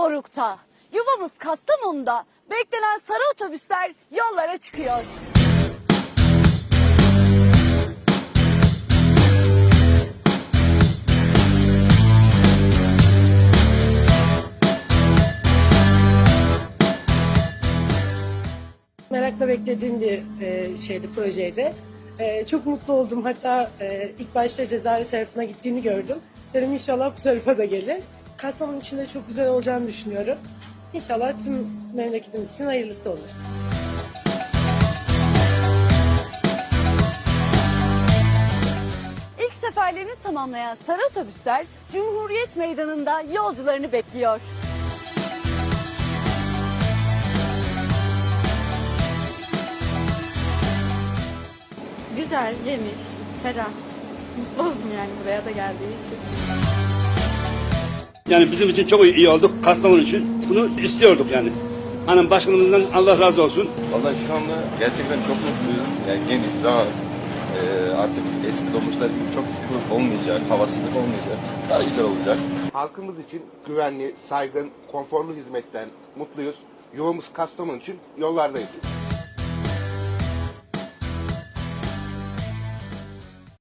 Doruk'ta. Yuvamız Kastamonu'da beklenen sarı otobüsler yollara çıkıyor. Merakla beklediğim bir e, şeydi, projeydi. E, çok mutlu oldum. Hatta e, ilk başta cezaevi tarafına gittiğini gördüm. Dedim inşallah bu tarafa da gelir. Kastamonu için de çok güzel olacağını düşünüyorum. İnşallah tüm memleketimiz için hayırlısı olur. İlk seferlerini tamamlayan sarı otobüsler Cumhuriyet Meydanı'nda yolcularını bekliyor. Güzel, geniş, ferah. Mutlu oldum yani buraya da geldiği için. Yani bizim için çok iyi olduk. Kastamonu için bunu istiyorduk yani. Hanım başkanımızdan Allah razı olsun. Vallahi şu anda gerçekten çok mutluyuz. Yani geniş, rahat. Ee, artık eski dolmuşlar gibi çok sıkı olmayacak, havasızlık olmayacak. Daha güzel olacak. Halkımız için güvenli, saygın, konforlu hizmetten mutluyuz. Yolumuz Kastamonu için yollardayız.